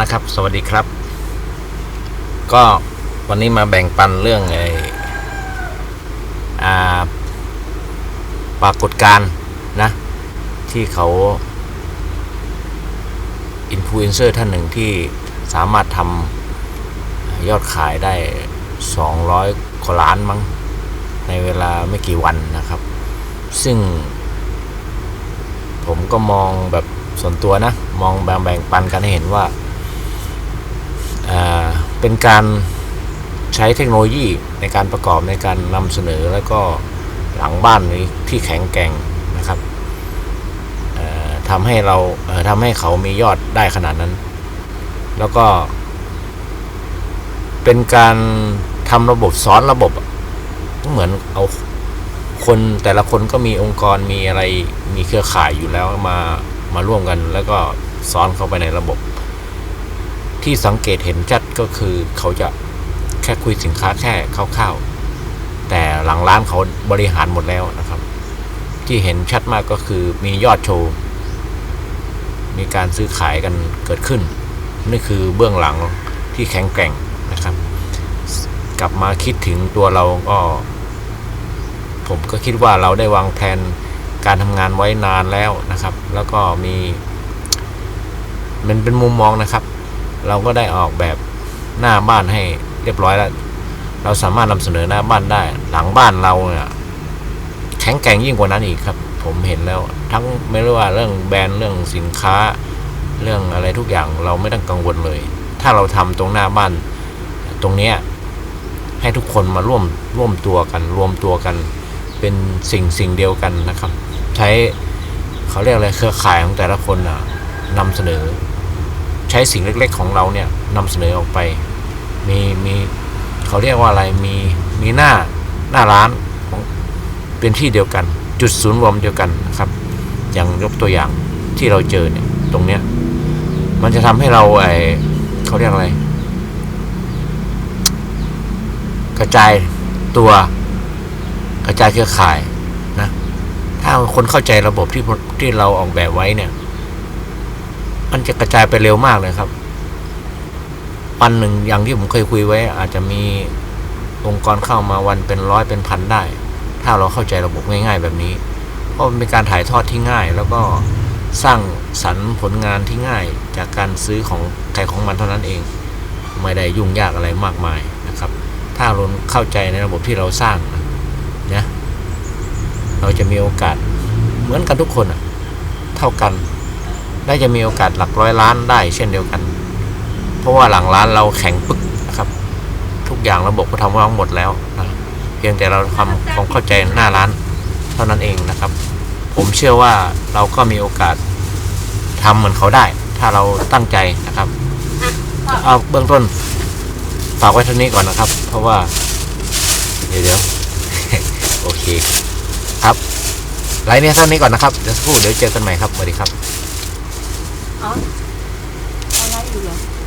นะครับ สวัสดีครับ ก็วันนี้มาแบ่งปันเรื่องไอ้ปรากฏการณ์นะ ที่เขาอินฟลูเอนเซอร์ท่านหนึ่งที่สามารถทำยอดขายได้ 200กว่าล้านมั้ง ในเวลาไม่กี่วันนะครับ ซึ่ง ผมก็มองแบบส่วนตัวนะ มองแบ่งแบ่งปันกันให้เห็นว่า เป็นการใช้เทคโนโลยีในการประกอบในการนำเสนอแล้วก็หลังบ้านนี้ที่แข็งแกร่งนะครับทำให้เราเทำให้เขามียอดได้ขนาดนั้น แล้วก็เป็นการทำระบบซ้อนระบบเหมือนเอาคนแต่ละคนก็มีองค์กรมีอะไรมีเครือข่ายอยู่แล้วมามาร่วมกัน แล้วก็ซ้อนเข้าไปในระบบ ที่สังเกตเห็นชัดก็คือเขาจะแค่คุยสินค้าแค่คร่าวๆ แต่หลังร้านเขาบริหารหมดแล้วนะครับ ที่เห็นชัดมากก็คือมียอดโชว์ มีการซื้อขายกันเกิดขึ้น นี่คือเบื้องหลังที่แข็งแกร่งนะครับ กลับมาคิดถึงตัวเราก็ ผมก็คิดว่าเราได้วางแผนการทำงานไว้นานแล้วนะครับ แล้วก็มี มันเป็นมุมมองนะครับ เราก็ได้ออกแบบหน้าบ้านให้เรียบร้อยแล้ว เราสามารถนำเสนอหน้าบ้านได้ หลังบ้านเราเนี่ยแข็งแกร่งยิ่งกว่านั้นอีกครับ ผมเห็นแล้ว ทั้งไม่รู้ว่าเรื่องแบรนด์เรื่องสินค้า เรื่องอะไรทุกอย่างเราไม่ต้องกังวลเลย ถ้าเราทำตรงหน้าบ้าน ตรงเนี้ยให้ทุกคนมาร่วมร่วมตัวกัน รวมตัวกัน เป็นสิ่งสิ่งเดียวกันนะครับ ใช้เขาเรียกอะไรเครือข่ายของแต่ละคนนะนำเสนอ ใช้สิ่งเล็ก ๆ ของเราเนี่ยนำเสนอออกไป มีมีเขาเรียกว่าอะไรมีมีหน้าหน้าร้านของเป็นที่เดียวกัน จุดศูนย์รวมเดียวกันนะครับ อย่างยกตัวอย่างที่เราเจอเนี่ยตรงเนี้ยมันจะทำให้เราไอเขาเรียกอะไร กระจายตัวกระจายเครือข่ายนะ ถ้าคนเข้าใจระบบที่ที่เราออกแบบไว้เนี่ย มันจะกระจายไปเร็วมากเลยครับ วันหนึ่งอย่างที่ผมเคยคุยไว้ อาจจะมีองค์กรเข้ามาวันเป็นร้อยเป็นพันได้ ถ้าเราเข้าใจระบบง่าย ๆ แบบนี้ เพราะมันเป็นการถ่ายทอดที่ง่าย แล้วก็สร้างสรรค์ผลงานที่ง่ายจากการซื้อของใครของมันเท่านั้นเอง ไม่ได้ยุ่งยากอะไรมากมายนะครับ ถ้าเราเข้าใจในระบบที่เราสร้างนะเราจะมีโอกาสเหมือนกันทุกคนอะเท่ากัน ได้จะมีโอกาสหลักร้อยล้านได้เช่นเดียวกัน เพราะว่าหลังร้านเราแข็งปึกนะครับ ทุกอย่างระบบก็ทำไว้ทั้งหมดแล้วนะเพียงแต่เราทำความเข้าใจหน้าร้านเท่านั้นเองนะครับ ผมเชื่อว่าเราก็มีโอกาสทำเหมือนเขาได้ ถ้าเราตั้งใจนะครับเอาเบื้องต้นฝากไว้เท่านี้ก่อนนะครับ เพราะว่า เดี๋ยวเดี๋ยวโอเค ครับไลน์เนี่ยเท่านี้ก่อนนะครับเดี๋ยวสักครู่เดี๋ยวเจอกันใหม่ครับสวัสดีครับ อ๋อเอา